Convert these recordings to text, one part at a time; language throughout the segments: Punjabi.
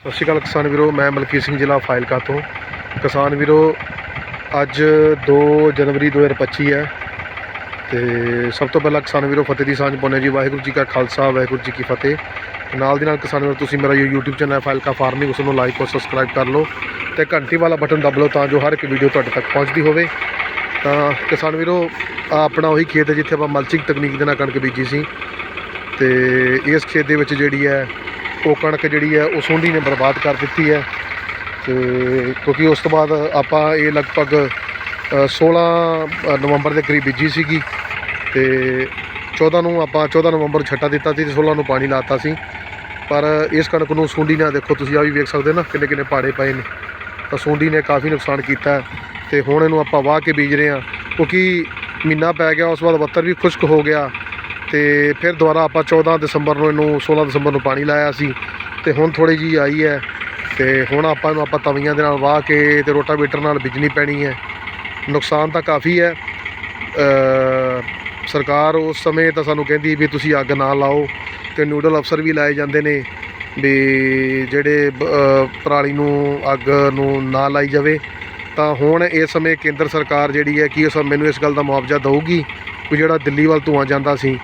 ਸਤਿ ਸ਼੍ਰੀ ਅਕਾਲ ਕਿਸਾਨ ਵੀਰੋ, ਮੈਂ ਮਲਕੀਤ ਸਿੰਘ ਜ਼ਿਲ੍ਹਾ ਫਾਇਲਕਾ ਤੋਂ। ਕਿਸਾਨ ਵੀਰੋ, ਅੱਜ 2 ਜਨਵਰੀ 2025 ਹੈ ਤੇ ਸਭ ਤੋਂ ਪਹਿਲਾਂ ਕਿਸਾਨ ਵੀਰੋ, ਫਤਿਹ ਦੀ ਸਾਂਝ ਪਾਉਂਦੇ ਹਾਂ ਜੀ। ਵਾਹਿਗੁਰੂ ਜੀ ਕਾ ਖਾਲਸਾ, ਵਾਹਿਗੁਰੂ ਜੀ ਕੀ ਫਤਿਹ। ਨਾਲ ਦੀ ਨਾਲ ਕਿਸਾਨ ਵੀਰੋ, ਤੁਸੀਂ ਮੇਰਾ YouTube ਚੈਨਲ ਹੈ ਫਾਇਲਕਾ ਫਾਰਮਿੰਗ, ਉਸ ਨੂੰ ਲਾਈਕ ਔਰ ਸਬਸਕ੍ਰਾਈਬ ਕਰ ਲਓ ਤੇ ਘੰਟੀ ਵਾਲਾ ਬਟਨ ਦਬ ਲਓ ਤਾਂ ਜੋ ਹਰ ਇੱਕ ਵੀਡੀਓ ਤੁਹਾਡੇ ਤੱਕ ਪਹੁੰਚਦੀ ਹੋਵੇ। ਤਾਂ ਕਿਸਾਨ ਵੀਰੋ ਆਪਣਾ ਉਹੀ ਖੇਤ ਹੈ ਜਿੱਥੇ ਆਪਾਂ ਮਲਚਿੰਗ ਤਕਨੀਕ ਦੇ ਨਾਲ ਕਣਕ ਬੀਜੀ ਸੀ। ਤੇ ਇਸ ਖੇਤ ਦੇ ਵਿੱਚ ਜਿਹੜੀ ਹੈ ਉਹ ਕਣਕ ਜਿਹੜੀ ਹੈ ਉਹ ਸੁੰਡੀ ਨੇ ਬਰਬਾਦ ਕਰ ਦਿੱਤੀ ਹੈ। ਤੇ ਕਿਉਂਕਿ ਉਸ ਤੋਂ ਬਾਅਦ ਆਪਾਂ ਇਹ ਲਗਭਗ ਅ, 16 ਨਵੰਬਰ ਦੇ ਕਰੀਬ ਬੀਜੀ ਸੀਗੀ। ਤੇ 14 ਨੂੰ ਆਪਾਂ 14 ਨਵੰਬਰ ਛੱਟਾ ਦਿੱਤਾ ਸੀ ਤੇ 16 ਨੂੰ ਪਾਣੀ ਲਾਤਾ ਸੀ। ਪਰ ਇਸ ਕਣਕ ਨੂੰ ਸੁੰਡੀ ਨੇ ਦੇਖੋ ਤੁਸੀਂ ਆ ਵੀ ਵੇਖ ਸਕਦੇ ਨਾ ਕਿੰਨੇ ਕਿੰਨੇ ਪਾੜੇ ਪਏ ਨੇ। ਤਾਂ ਸੁੰਡੀ ਨੇ ਕਾਫੀ ਨੁਕਸਾਨ ਕੀਤਾ ਹੈ। ਤੇ ਹੁਣ ਇਹਨੂੰ ਆਪਾਂ ਵਾਹ ਕੇ ਬੀਜ ਰਹੇ ਹਾਂ। ਕਿਉਂਕਿ ਮਹੀਨਾ ਪੈ ਗਿਆ ਉਸ ਤੋਂ ਬਾਅਦ ਬੱਤਰ ਵੀ ਖੁਸ਼ਕ ਹੋ ਗਿਆ। ਤੇ ਫਿਰ ਦੁਬਾਰਾ ਆਪਾਂ 14 ਦਸੰਬਰ ਨੂੰ ਇਹਨੂੰ 16 ਦਸੰਬਰ ਨੂੰ ਪਾਣੀ ਲਾਇਆ ਸੀ ਤੇ ਹੁਣ ਥੋੜੀ ਜੀ ਆਈ ਹੈ ਤੇ ਹੁਣ ਆਪਾਂ ਨੂੰ ਆਪਾਂ ਤਵੀਆਂ ਦੇ ਨਾਲ ਵਾਹ ਕੇ ਤੇ ਰੋਟਾਵੇਟਰ ਨਾਲ ਬਿਜਣੀ ਪੈਣੀ ਹੈ। ਨੁਕਸਾਨ ਤਾਂ ਕਾਫੀ ਹੈ। ਸਰਕਾਰ ਉਸ ਸਮੇਂ ਤਾਂ ਸਾਨੂੰ ਕਹਿੰਦੀ ਵੀ ਤੁਸੀਂ ਅੱਗ ਨਾ ਲਾਓ ਤੇ ਨਿਊਡਲ ਅਫਸਰ ਵੀ ਲਾਏ ਜਾਂਦੇ ਨੇ ਵੀ ਜਿਹੜੇ ਪਰਾਲੀ ਨੂੰ ਅੱਗ ਨੂੰ ਨਾ ਲਾਈ ਜਾਵੇ। ਤਾਂ ਹੁਣ ਇਸ ਸਮੇਂ ਕੇਂਦਰ ਸਰਕਾਰ ਜਿਹੜੀ ਹੈ ਕਿ ਉਸ ਮੈਨੂੰ ਇਸ ਗੱਲ ਦਾ ਮੁਆਵਜ਼ਾ ਦੇਊਗੀ ਵੀ ਜਿਹੜਾ ਦਿੱਲੀ ਵੱਲ ਧੂਆਂ ਜਾਂਦਾ ਸੀ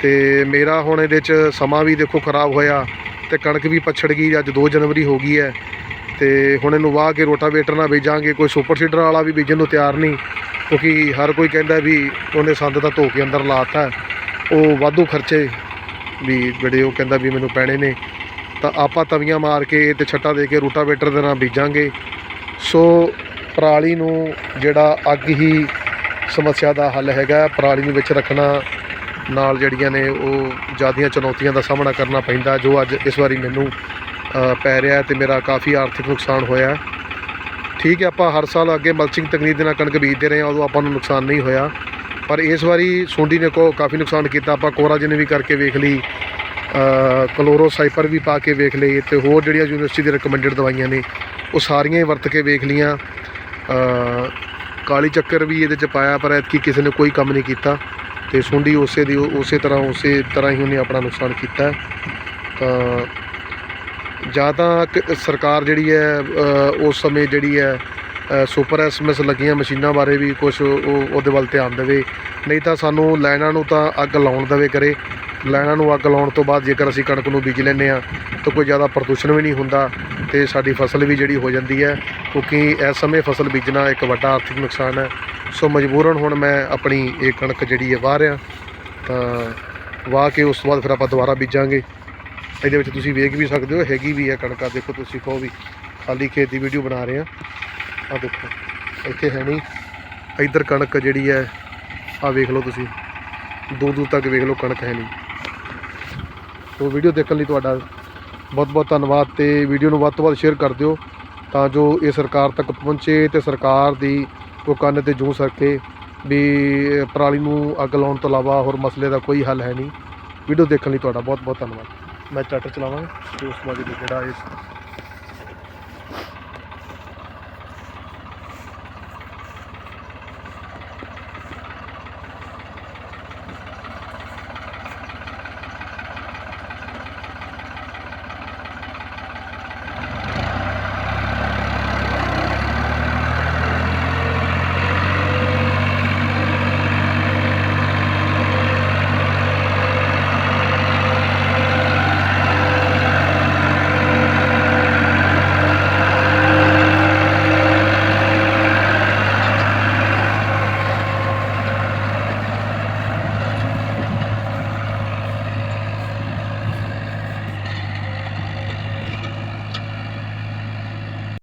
ਤੇ ਮੇਰਾ ਹੁਣ ਇਹਦੇ 'ਚ ਸਮਾਂ ਵੀ ਦੇਖੋ ਖਰਾਬ ਹੋਇਆ ਤੇ ਕਣਕ ਵੀ ਪਛੜ ਗਈ, ਅੱਜ 2 ਜਨਵਰੀ ਹੋ ਗਈ ਹੈ ਤੇ ਹੁਣ ਇਹਨੂੰ ਵਾਹ ਕੇ ਰੋਟਾਵੇਟਰ ਨਾਲ ਬੀਜਾਂਗੇ ਕੋਈ ਸੁਪਰ ਸੀਡਰ ਵਾਲਾ ਵੀ ਬੀਜਣ ਨੂੰ ਤਿਆਰ ਨਹੀਂ ਕਿਉਂਕਿ ਹਰ ਕੋਈ ਕਹਿੰਦਾ ਵੀ ਉਹਨੇ ਸੰਦ ਤਾਂ ਧੋ ਕੇ ਅੰਦਰ ਲਾਤਾ ਹੈ। ਉਹ ਵਾਧੂ ਖਰਚੇ ਵੀ ਜਿਹੜੇ ਉਹ ਕਹਿੰਦਾ ਵੀ ਮੈਨੂੰ ਪੈਣੇ ਨੇ, ਤਾਂ ਆਪਾਂ ਤਵੀਆਂ ਮਾਰ ਕੇ ਤੇ ਛੱਟਾ ਦੇ ਕੇ ਰੋਟਾਵੇਟਰ ਦੇ ਨਾਲ ਬੀਜਾਂਗੇ ਸੋ ਪਰਾਲੀ ਨੂੰ ਜਿਹੜਾ ਅੱਗ ਹੀ ਸਮੱਸਿਆ ਦਾ ਹੱਲ ਹੈਗਾ ਪਰਾਲੀ ਨੂੰ ਵਿੱਚ ਰੱਖਣਾ ਨਾਲ ਜਿਹੜੀਆਂ ਨੇ ਉਹ ਜ਼ਿਆਦੀਆਂ ਚੁਣੌਤੀਆਂ ਦਾ ਸਾਹਮਣਾ ਕਰਨਾ ਪੈਂਦਾ ਜੋ ਅੱਜ ਇਸ ਵਾਰੀ ਮੈਨੂੰ ਪੈ ਰਿਹਾ ਹੈ ਤੇ ਮੇਰਾ ਕਾਫੀ ਆਰਥਿਕ ਨੁਕਸਾਨ ਹੋਇਆ। ਠੀਕ ਹੈ ਆਪਾਂ ਹਰ ਸਾਲ ਅੱਗੇ ਮਲਚਿੰਗ ਤਕਨੀਕ ਦੇ ਨਾਲ ਕਣਕ ਬੀਜਦੇ ਰਹੇ ਹਾਂ ਉਦੋਂ ਆਪਾਂ ਨੂੰ ਨੁਕਸਾਨ ਨਹੀਂ ਹੋਇਆ। ਪਰ ਇਸ ਵਾਰੀ ਸੁੰਡੀ ਨੇ ਕੋ ਕਾਫੀ ਨੁਕਸਾਨ ਕੀਤਾ ਆਪਾਂ ਕੋਰਾਜਨ ਵੀ ਕਰਕੇ ਵੇਖ ਲਈ ਅ, ਕਲੋਰੋਸਾਈਪਰ ਵੀ ਪਾ ਕੇ ਵੇਖ ਲਈ ਤੇ ਹੋਰ ਜਿਹੜੀਆਂ ਯੂਨੀਵਰਸਿਟੀ ਦੇ ਰਿਕਮੈਂਡਡ ਦਵਾਈਆਂ ਨੇ ਉਹ ਸਾਰੀਆਂ ਹੀ ਵਰਤ ਕੇ ਵੇਖ ਲੀਆਂ ਕਾਲੀ ਚੱਕਰ ਵੀ ਇਹਦੇ ਚ ਪਾਇਆ ਪਰ ਐਤਕੀ ਕਿਸੇ ਨੇ ਕੋਈ ਕੰਮ ਨਹੀਂ ਕੀਤਾ ਤੇ ਸੁੰਡੀ ਉਸੇ ਦੀ ਉਸੇ ਤਰ੍ਹਾਂ ਉਸੇ ਤਰ੍ਹਾਂ ਹੀ ਉਹਨੇ ਆਪਣਾ ਨੁਕਸਾਨ ਕੀਤਾ। ਤਾਂ ਜਾਂ ਤਾਂ ਕ- ਸਰਕਾਰ ਜਿਹੜੀ ਹੈ ਉਸ ਸਮੇਂ ਜਿਹੜੀ ਹੈ ਅ, ਸੁਪਰ ਐਸਐਮਐਸ ਲੱਗੀਆਂ ਮਸ਼ੀਨਾਂ ਬਾਰੇ ਵੀ ਕੁਝ ਉਹ ਉਹਦੇ ਵੱਲ ਧਿਆਨ ਦੇਵੇ। ਨਹੀਂ ਤਾਂ ਸਾਨੂੰ ਲਾਈਨਾਂ ਨੂੰ ਤਾਂ ਅੱਗ ਲਾਉਣ ਦੇਵੇ ਕਰੇ। ਲਾਈਨਾਂ ਨੂੰ ਅੱਗ ਲਾਉਣ ਤੋਂ ਬਾਅਦ ਜੇਕਰ ਅਸੀਂ ਕਣਕ ਨੂੰ ਬੀਜ ਲੈਂਦੇ ਆ ਤਾਂ ਕੋਈ ਜ਼ਿਆਦਾ ਪ੍ਰਦੂਸ਼ਣ ਵੀ ਨਹੀਂ ਹੁੰਦਾ ਤੇ ਸਾਡੀ ਫਸਲ ਵੀ ਜਿਹੜੀ ਹੋ ਜਾਂਦੀ ਹੈ ਕਿਉਂਕਿ ਇਸ ਸਮੇਂ ਫਸਲ ਬੀਜਣਾ ਇੱਕ ਵੱਡਾ ਆਰਥਿਕ ਨੁਕਸਾਨ ਹੈ। ਸੋ ਮਜਬੂਰਨ ਹੁਣ ਮੈਂ ਆਪਣੀ ਇਹ ਕਣਕ ਜਿਹੜੀ ਹੈ ਵਾਹ ਰਿਹਾ। ਤਾਂ ਵਾਹ ਕੇ ਉਸ ਤੋਂ ਬਾਅਦ ਫਿਰ ਆਪਾਂ ਦੁਬਾਰਾ ਬੀਜਾਂਗੇ। ਇਹਦੇ ਵਿੱਚ ਤੁਸੀਂ ਵੇਖ ਵੀ ਸਕਦੇ ਹੋ, ਹੈਗੀ ਵੀ ਹੈ ਕਣਕਾਂ। ਦੇਖੋ ਤੁਸੀਂ ਕਹੋ ਵੀ ਖਾਲੀ ਖੇਤ ਦੀ ਵੀਡੀਓ ਬਣਾ ਰਹੇ ਆ ਆ ਦੇਖੋ, ਇੱਥੇ ਹੈ ਨਹੀਂ। ਇੱਧਰ ਕਣਕ ਜਿਹੜੀ ਹੈ ਆ ਵੇਖ ਲਓ ਤੁਸੀਂ। ਦੂਰ ਦੂਰ ਤੱਕ ਵੇਖ ਲਓ ਕਣਕ ਹੈ ਨਹੀਂ। ਉਹ ਵੀਡੀਓ ਦੇਖਣ ਲਈ ਤੁਹਾਡਾ ਬਹੁਤ ਬਹੁਤ ਧੰਨਵਾਦ ਤੇ ਵੀਡੀਓ ਨੂੰ ਵੱਧ ਤੋਂ ਵੱਧ ਸ਼ੇਅਰ ਕਰ ਦਿਓ। ਤਾਂ ਜੋ ਇਹ ਸਰਕਾਰ ਤੱਕ ਪਹੁੰਚੇ ਤੇ ਸਰਕਾਰ ਦੀ ਉਹ ਕੰਨ ਤੇ ਜੂੰ ਸਕੇ ਵੀ ਪਰਾਲੀ ਨੂੰ ਅੱਗ ਲਾਉਣ ਤੋਂ ਇਲਾਵਾ ਹੋਰ ਮਸਲੇ ਦਾ ਕੋਈ ਹੱਲ ਹੈ ਨਹੀਂ। ਵੀਡੀਓ ਦੇਖਣ ਲਈ ਤੁਹਾਡਾ ਬਹੁਤ ਬਹੁਤ ਧੰਨਵਾਦ। ਮੈਂ ਟਰੈਕਟਰ ਚਲਾਵਾਂਗਾ। ਤੇ ਉਸ ਬਾਅਦ ਜਿਹੜਾ ਇਸ